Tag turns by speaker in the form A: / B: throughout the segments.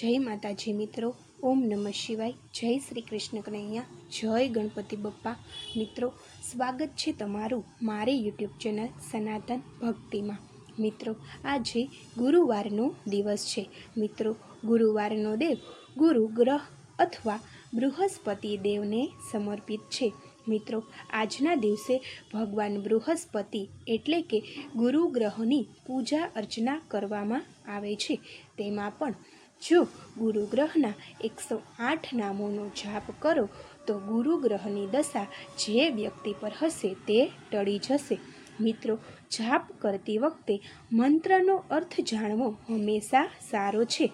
A: જય માતાજી મિત્રો, ઓમ નમઃ શિવાય, જય શ્રી કૃષ્ણ કનૈયા, જય ગણપતિ બપ્પા. મિત્રો, સ્વાગત છે તમારું મારી યુટ્યુબ ચેનલ સનાતન ભક્તિમાં. મિત્રો, આજે ગુરુવારનો દિવસ છે. મિત્રો, ગુરુવારનો દેવ ગુરુ ગ્રહ અથવા બૃહસ્પતિ દેવને સમર્પિત છે. મિત્રો, આજના દિવસે ભગવાન બૃહસ્પતિ એટલે કે ગુરુ ગ્રહની પૂજા અર્ચના કરવામાં આવે છે. તેમાં પણ જો ગુરુ ગ્રહના એકસો આઠ નામોનો જાપ કરો, તો ગુરુ ગ્રહની દશા જે વ્યક્તિ પર હશે તે ટળી જશે. મિત્રો, જાપ કરતી વખતે મંત્રનો અર્થ જાણવો હંમેશા સારો છે.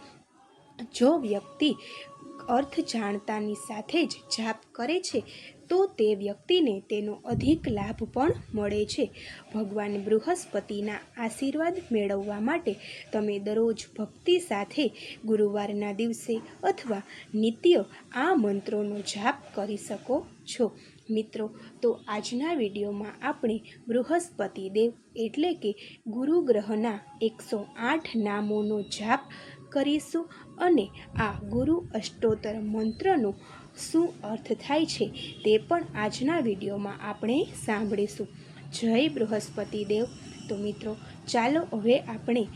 A: જો વ્યક્તિ અર્થ જાણતાની સાથે જ જાપ કરે છે તો તે વ્યક્તિને તેનો અધિક લાભ પણ મળે છે. ભગવાન બૃહસ્પતિના આશીર્વાદ મેળવવા માટે તમે દરરોજ ભક્તિ સાથે ગુરુવારના દિવસે અથવા નિત્ય આ મંત્રોનો જાપ કરી શકો છો. મિત્રો, તો આજના વિડીયોમાં આપણે બૃહસ્પતિ દેવ એટલે કે ગુરુ ગ્રહના એકસો આઠ નામોનો જાપ કરીશું અને આ ગુરુ અષ્ટોત્તર મંત્રનો શું અર્થ થાય છે તે પણ આજના વિડીયોમાં આપણે સાંભળીશું. જય બૃહસ્પતિ દેવ. તો મિત્રો, ચાલો હવે આપણે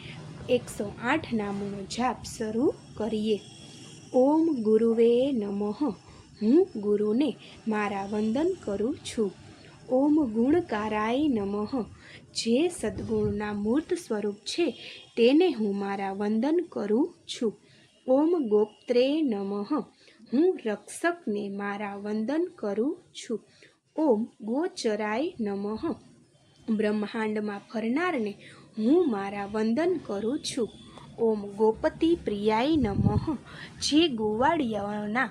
A: એકસો આઠ નામોનો જાપ શરૂ કરીએ. ઓમ ગુરુવે નમઃ. હું ગુરુને મારા વંદન કરું છું. ઓમ ગુણકારાય નમઃ. જે સદ્ગુણના મૂર્ત સ્વરૂપ છે તેને હું મારા વંદન કરું છું. ઓમ ગોપ્ત્રે નમઃ. હું રક્ષકને મારા વંદન કરું છું. ઓમ ગોચરાય નમઃ. બ્રહ્માંડમાં ફરનારને હું મારા વંદન કરું છું. ઓમ ગોપતિ પ્રિયાય નમઃ. જે ગોવાળિયાઓના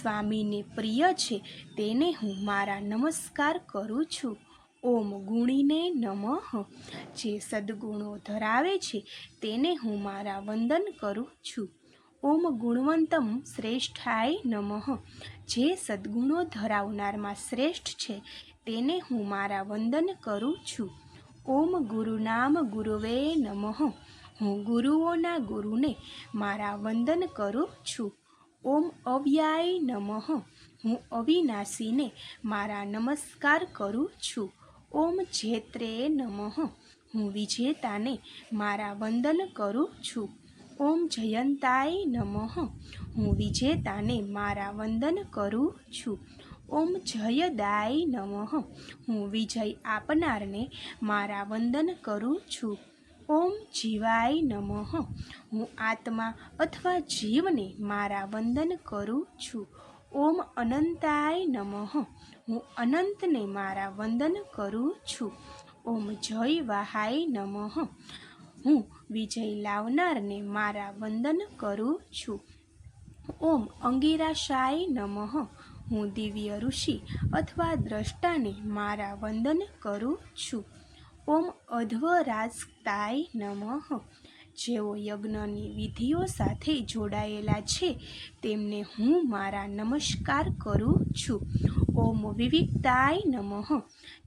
A: સ્વામીને પ્રિય છે, તેને હું મારા નમસ્કાર કરું છું. ઓમ ગુણીને નમઃ. જે સદ્ગુણો ધરાવે છે, તેને હું મારા વંદન કરું છું. ઓમ ગુણવંતમ શ્રેષ્ઠાય નમઃ. જે સદ્ગુણો ધરાવનારમાં શ્રેષ્ઠ છે, તેને હું મારા વંદન કરું છું. ઓમ ગુરુનામ ગુરુવે નમઃ. હું ગુરુઓના ગુરુને મારા વંદન કરું છું. ઓમ અવ્યાય નમઃ. હું અવિનાશીને મારા નમસ્કાર કરું છું. ઓમ જેત્રે નમઃ. હું વિજેતાને મારા વંદન કરું છું. ઓમ જયંતાય નમઃ. હું વિજેતાને મારા વંદન કરું છું. ઓમ જયદાય નમઃ. હું વિજય આપનારને મારા વંદન કરું છું. ઓમ જીવાય નમઃ. હું આત્મા અથવા જીવને મારા વંદન કરું છું. ઓમ અનંતાય નમઃ. હું અનંતને મારા વંદન કરું છું. ઓમ જય વાહાય નમઃ. હું વિજય લાવનારને મારા વંદન કરું છું. ઓમ અંગિરાશાય નમઃ. હું દિવ્ય ઋષિ અથવા દ્રષ્ટાને મારા વંદન કરું છું. ઓમ અધ્વરાજતાય નમઃ. જેઓ યજ્ઞની વિધિઓ સાથે જોડાયેલા છે, તેમને હું મારા નમસ્કાર કરું છું. ઓમ વિવિકતાય નમઃ.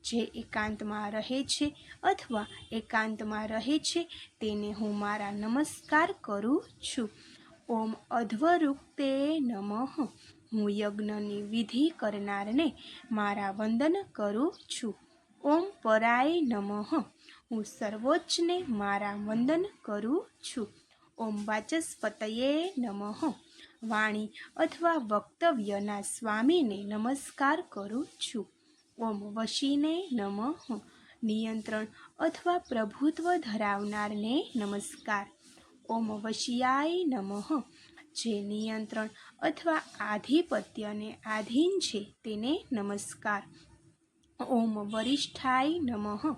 A: જે એકાંતમાં રહે છે અથવા એકાંતમાં રહે છે તેને હું મારા નમસ્કાર કરું છું. ઓમ અધ્વરુક્તે નમઃ. હું યજ્ઞની વિધિ કરનારને મારા વંદન કરું છું. ઓમ પરાય નમઃ. હું સર્વોચ્ચને મારા વંદન કરું છું. ઓમ વાચસ્પતયે નમઃ. વાણી અથવા વક્તવ્યના સ્વામીને નમસ્કાર કરું છું. ઓમ વશીને નમઃ. નિયંત્રણ અથવા પ્રભુત્વ ધરાવનારને નમસ્કાર. ઓમ વશિયાય નમઃ. જે નિયંત્રણ અથવા આધિપત્યને આધીન છે તેને નમસ્કાર. ઓમ વરિષ્ઠાય નમઃ.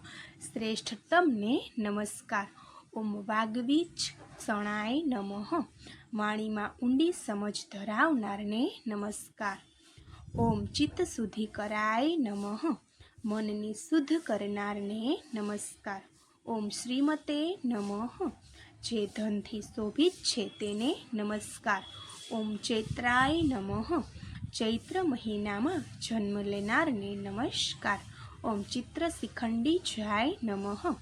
A: શ્રેષ્ઠતમને નમસ્કાર. ઓમ વાગ્વીચ ક્ષણાય નમઃ. વાણીમાં ઊંડી સમજ ધરાવનારને નમસ્કાર. ઓમ ચિત્ત શુદ્ધિ કરાય નમઃ. મનને શુદ્ધ કરનારને નમસ્કાર. ઓમ શ્રીમતે નમઃ. જે ધનથી શોભિત છે તેને નમસ્કાર. ઓમ ચૈત્રાય નમઃ. ચૈત્ર મહિનામાં જન્મ લેનારને નમસ્કાર. ઓમ ચિત્ર શિખંડી જાય નમઃ.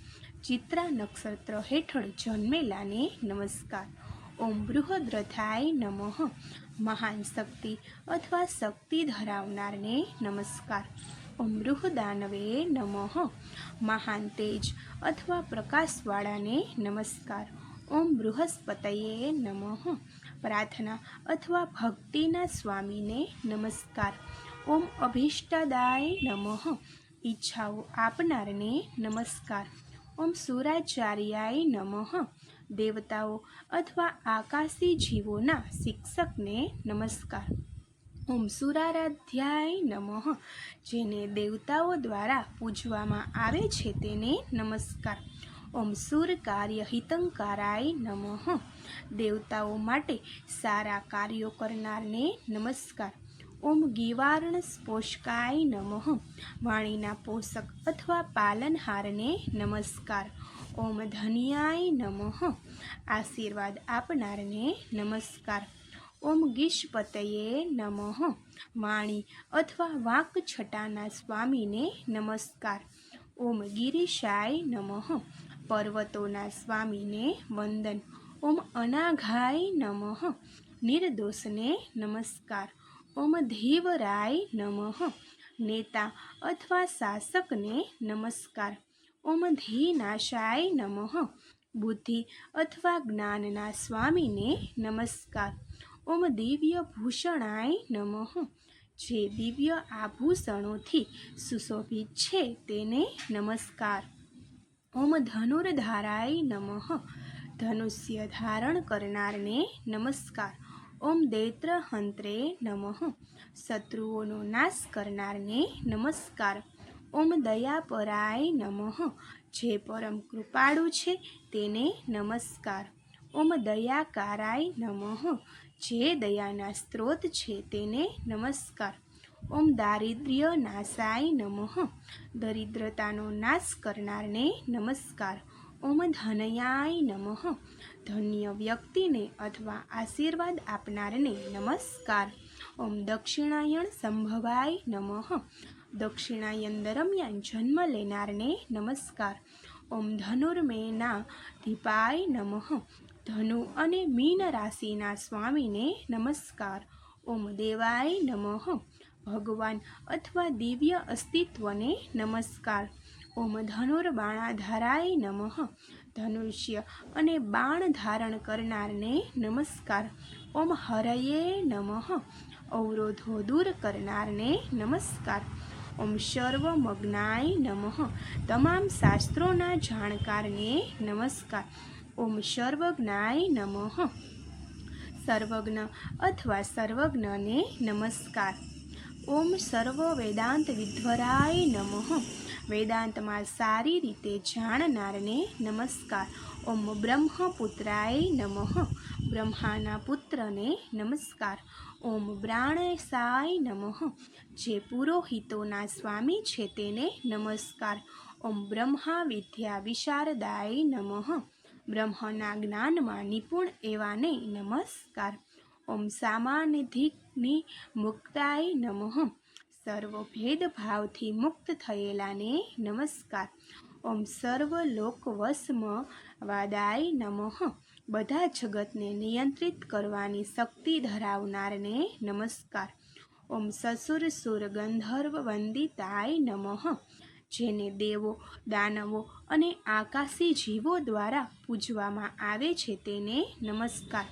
A: ચિત્રા નક્ષત્ર હેઠળ જન્મેલાને નમસ્કાર. ઓમ બૃહદ્રથાય નમઃ. મહાન શક્તિ અથવા શક્તિ ધરાવનારને નમસ્કાર. ઓમ બૃહદાનવે નમઃ. મહાન તેજ અથવા પ્રકાશવાળાને નમસ્કાર. ઓમ બૃહસ્પતયે નમઃ. પ્રાર્થના અથવા ભક્તિના સ્વામીને નમસ્કાર. ઓમ અભિષ્ટદાય નમઃ. ઈચ્છાઓ આપનારને નમસ્કાર. ઓમ સુરાચાર્યાય નમઃ. દેવતાઓ અથવા આકાશી જીવોના શિક્ષકને નમસ્કાર. ઓમ સુરારાધ્યાય નમઃ. જેને દેવતાઓ દ્વારા પૂજવામાં આવે છે તેને નમસ્કાર. ઓમ સુર કાર્ય હિતંકારાય નમઃ. દેવતાઓ માટે સારા કાર્યો કરનારને નમસ્કાર. ઓમ ગીવાર્ણ સ્પોષકાય નમઃ. વાણીના પોષક અથવા પાલનહારને નમસ્કાર. ઓમ ધનિયાય નમઃ. આશીર્વાદ આપનારને નમસ્કાર. ઓમ ગીષ્પતયે નમઃ. વાણી અથવા વાંક છટાના સ્વામીને નમસ્કાર. ઓમ ગિરીશાય નમઃ. પર્વતોના સ્વામીને વંદન. ઓમ અનાઘાય નમઃ. નિર્દોષને નમસ્કાર. ઓમ ધીવરાય નમઃ. નેતા અથવા શાસકને નમસ્કાર. ઓમ ધીનાશાય નમઃ. બુદ્ધિ અથવા જ્ઞાનના સ્વામીને નમસ્કાર. ઓમ દિવ્ય ભૂષણાય નમઃ. જે દિવ્ય આભૂષણોથી સુશોભિત છે તેને નમસ્કાર. ઓમ ધનુર્ધારાય નમઃ. ધનુષ્ય ધારણ કરનારને નમસ્કાર. ઓમ દૈત્ર હંત્રે નમઃ. શત્રુઓનો નાશ કરનારને નમસ્કાર. ઓમ દયાપરાય નમઃ. જે પરમ કૃપાળુ છે તેને નમસ્કાર. ઓમ દયાકારાય નમઃ. જે દયાના સ્ત્રોત છે તેને નમસ્કાર. ઓમ દારિદ્ર્ય નાશાય નમઃ. દરિદ્રતાનો નાશ કરનારને નમસ્કાર. ઓમ ધનયાય નમઃ. ધન્ય વ્યક્તિને અથવા આશીર્વાદ આપનારને નમસ્કાર. ઓમ દક્ષિણાયણ સંભવાય નમઃ. દક્ષિણાયન દરમિયાન જન્મ લેનારને નમસ્કાર. ઓમ ધનુર્મેના ધીપાય નમઃ. ધનુ અને મીન રાશિના સ્વામીને નમસ્કાર. ઓમ દેવાય નમઃ. ભગવાન અથવા દિવ્ય અસ્તિત્વને નમસ્કાર. ઓમ ધનુર્બાણાધારાય નમઃ. ધનુષ્ય અને બાણ ધારણ કરનારને નમસ્કાર. ઓમ હરયે નમઃ. અવરોધો દૂર કરનારને નમસ્કાર. ઓમ સર્વમગ્નાય નમઃ. તમામ શાસ્ત્રોના જાણકારને નમસ્કાર. ઓમ સર્વજ્ઞાય નમઃ. સર્વજ્ઞ અથવા સર્વજ્ઞને નમસ્કાર. ઓમ સર્વ વેદાંત વિધ્વરાય નમઃ. વેદાંતમાં સારી રીતે જાણનારને નમસ્કાર. ઓમ બ્રહ્મપુત્રાય નમઃ. બ્રહ્માના પુત્રને નમસ્કાર. ઓમ બ્રાણસાય નમઃ. જે પુરોહિતોના સ્વામી છે તેને નમસ્કાર. ઓમ બ્રહ્મા વિદ્યા વિશારદાય નમઃ. બ્રહ્મના જ્ઞાનમાં નિપુણ એવાને નમસ્કાર. ઓમ સામાનિધિકની મુક્તાય નમઃ. સર્વ ભેદભાવથી મુક્ત થયેલાને નમસ્કાર. ઓમ સર્વ લોકવસમ વાદાય નમઃ. બધા જગતને નિયંત્રિત કરવાની શક્તિ ધરાવનારને નમસ્કાર. ઓમ સસુર સુર ગંધર્વ વંદિતાય નમઃ. જેને દેવો, દાનવો અને આકાશી જીવો દ્વારા પૂજવામાં આવે છે તેને નમસ્કાર.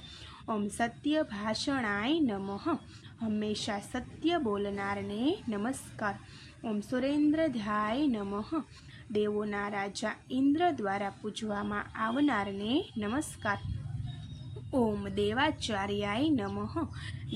A: ઓમ સત્ય ભાષણાય નમઃ. હંમેશા સત્ય બોલનારને નમસ્કાર. ઓમ સુરેન્દ્રધ્યાય નમઃ. દેવોના રાજા ઇન્દ્ર દ્વારા પૂજવામાં આવનારને નમસ્કાર. ઓમ દેવાચાર્યાય નમઃ.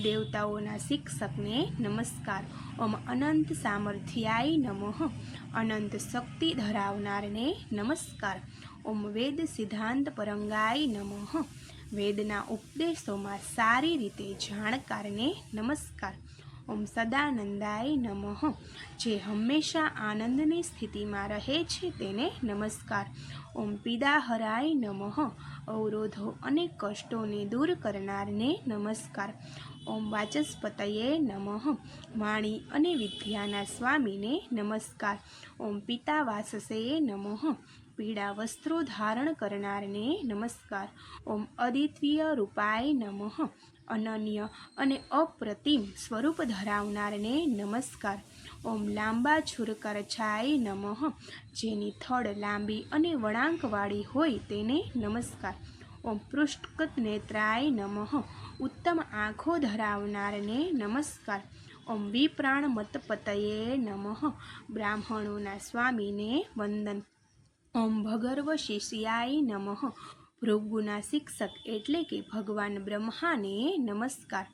A: દેવતાઓના શિક્ષકને નમસ્કાર. ઓમ અનંત સામર્થ્યાય નમઃ. અનંત શક્તિ ધરાવનારને નમસ્કાર. ઓમ વેદ સિદ્ધાંત પરંગાય નમઃ. વેદના ઉપદેશોમાં સારી રીતે જાણકારને નમસ્કાર. ઓમ સદાનંદાય નમઃ. જે હંમેશા આનંદની સ્થિતિમાં રહે છે તેને નમસ્કાર. ઓમ પીદાહરાય નમઃ. અવરોધો અને કષ્ટોને દૂર કરનારને નમસ્કાર. ઓમ વાચસ્પતયે નમઃ. વાણી અને વિદ્યાના સ્વામીને નમસ્કાર. ઓમ પિતા વાસસે નમઃ. પીળા વસ્ત્રો ધારણ કરનારને નમસ્કાર. ઓમ અદ્વિતીય રૂપાય નમઃ. અનન્ય અને અપ્રતિમ સ્વરૂપ ધરાવનારને નમસ્કાર. ઓમ લાંબા છુરકર છાય નમઃ. જેની થડ લાંબી અને વળાંકવાળી હોય તેને નમસ્કાર. ઓમ પૃષ્ઠકત નેત્રાય નમઃ. ઉત્તમ આંખો ધરાવનારને નમસ્કાર. ઓમ વિપ્રાણ મતપતયે નમઃ. બ્રાહ્મણોના સ્વામીને વંદન. ઓમ ભગર્વ શિષ્યાય નમઃ. ભૃગુના શિક્ષક એટલે કે ભગવાન બ્રહ્માને નમસ્કાર.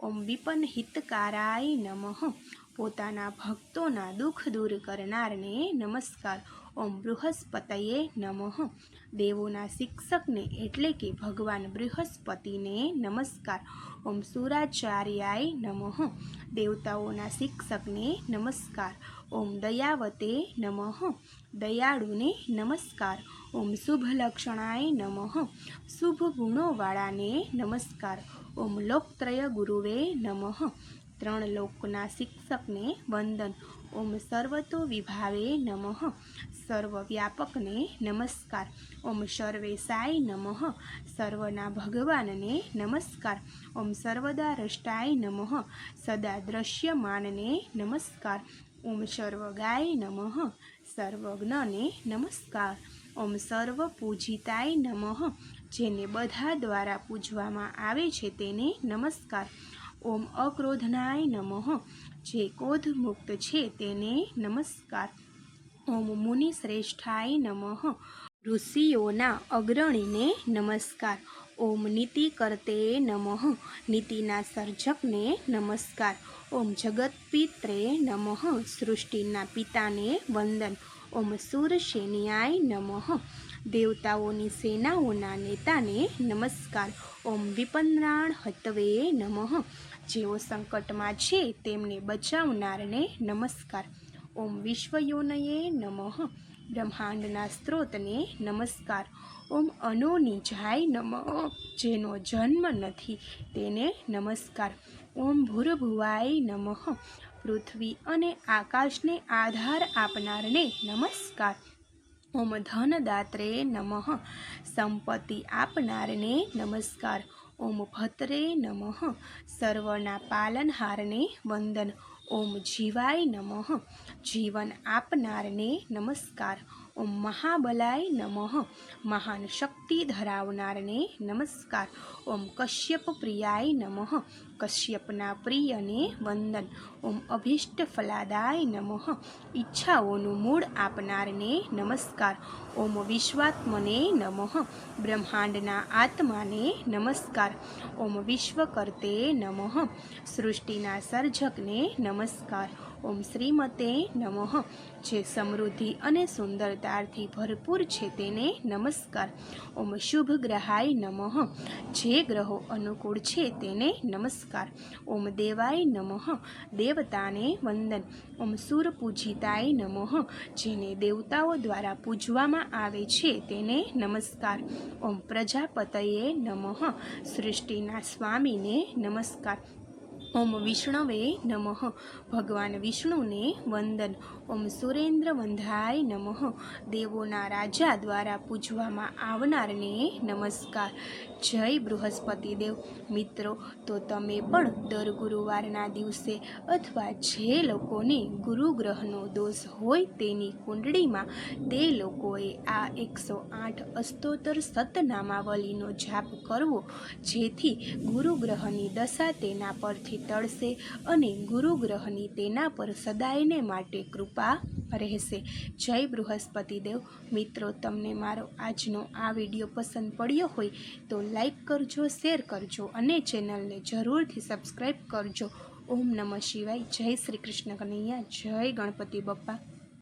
A: ઓમ વિપન હિતકારાય નમઃ. પોતાના ભક્તોના દુઃખ દૂર કરનારને નમસ્કાર. ઓમ બૃહસ્પતયે નમઃ. દેવોના શિક્ષકને એટલે કે ભગવાન બૃહસ્પતિને નમસ્કાર. ઓમ સુરાચાર્યાય નમઃ. દેવતાઓના શિક્ષકને નમસ્કાર. ઓમ દયાવતે નમઃ. દયાળુને નમસ્કાર. ઓમ શુભ લક્ષણાય નમઃ. શુભ ગુણોવાળાને નમસ્કાર. ઓમ લોકત્રય ગુરુવે નમઃ. ત્રણ લોકના શિક્ષકને વંદન. ઓમ સર્વતો વિભાવે નમઃ. સર્વવ્યાપકને નમસ્કાર. ઓમ સર્વેશાય નમઃ. સર્વના ભગવાનને નમસ્કાર. ઓમ સર્વદા રષ્ટાય નમઃ. સદા દ્રશ્યમાનને નમસ્કાર. ઓમ સર્વગાય નમઃ. સર્વજ્ઞને નમસ્કાર. ઓમ સર્વ પૂજિતાય નમઃ. જેને બધા દ્વારા પૂજવામાં આવે છે તેને નમસ્કાર. ઓમ અક્રોધનાય નમઃ. જે ક્રોધ મુક્ત છે તેને નમસ્કાર. ઓમ મુનિ શ્રેષ્ઠાય નમઃ. ઋષિઓના અગ્રણીને નમસ્કાર. ઓમ નીતિ કરતે નમઃ. નીતિના સર્જકને નમસ્કાર. ઓમ જગતપિત્રે નમઃ. સૃષ્ટિના પિતાને વંદન. ઓમ સુરસેનિયાય નમઃ. દેવતાઓની સેનાઓના નેતાને નમસ્કાર. ઓમ વિપન્રાણ હતવે નમઃ. જેઓ સંકટમાં છે તેમને બચાવનારને નમસ્કાર. ઓમ વિશ્વયોનયે નમઃ. બ્રહ્માંડના સ્ત્રોતને નમસ્કાર. ઓમ અનોની જાય નમઃ. જેનો જન્મ નથી તેને નમસ્કાર. ઓમ ભૂરભુવાય નમઃ. પૃથ્વી અને આકાશને આધાર આપનારને નમસ્કાર. ઓમ ધનદાત્રે નમઃ. સંપત્તિ આપનારને નમસ્કાર. ઓમ ભત્રે નમઃ. સર્વના પાલનહારને વંદન. ઓમ જીવાય નમઃ. જીવન આપનારને નમસ્કાર. ઓમ મહાબલાય નમઃ. મહાન શક્તિ ધરાવનારને નમસ્કાર. ઓમ કશ્યપ પ્રિયાય નમઃ. કશ્યપના પ્રિયને વંદન. ઓમ અભિષ્ટ ફલાદાય નમઃ. ઈચ્છાઓનું મૂળ આપનારને નમસ્કાર. ઓમ વિશ્વાત્મને નમઃ. બ્રહ્માંડના આત્માને નમસ્કાર. ઓમ વિશ્વકર્તે નમઃ. સૃષ્ટિના સર્જકને નમસ્કાર. ઓમ શ્રીમતે નમઃ. જે સમૃદ્ધિ અને સુંદરતાથી ભરપૂર છે તેને નમસ્કાર. ઓમ શુભ ગ્રહાય નમઃ. જે ગ્રહો અનુકૂળ છે તેને નમસ્કાર. ઓમ દેવાય નમઃ. દેવતાને વંદન. ઓમ સુર પૂજિતાય નમઃ. જેને દેવતાઓ દ્વારા પૂજવામાં આવે છે તેને નમસ્કાર. ઓમ પ્રજાપતયે નમઃ. સૃષ્ટિના સ્વામીને નમસ્કાર. ઓમ વિષ્ણવે નમઃ ભગવાન વિષ્ણુને વંદન ઓમ સુરેન્દ્ર વંધાય નમઃ દેવોના રાજા દ્વારા પૂજવામાં આવનારને નમસ્કાર જય બૃહસ્પતિ દેવ મિત્રો તો તમે પણ દર ગુરુવારના દિવસે અથવા જે લોકોને ગુરુ ગ્રહનો દોષ હોય તેની કુંડળીમાં તે લોકોએ આ એકસો આઠ અસ્તોત્તર સતનામાવલીનો જાપ કરવો જેથી ગુરુ ગ્રહની દશા તેના પરથી ટળશે અને ગુરુ ગ્રહની તેના પર સદાયને માટે કૃપા રહેશે. જય બૃહસ્પતિ દેવ. મિત્રો, તમને મારો આજનો આ વીડિયો પસંદ પડ્યો હોય તો લાઈક કરજો, શેર કરજો અને ચેનલને જરૂરથી સબસ્ક્રાઈબ કરજો. ઓમ નમઃ શિવાય. જય શ્રી કૃષ્ણ કનૈયા. જય ગણપતિ બપ્પા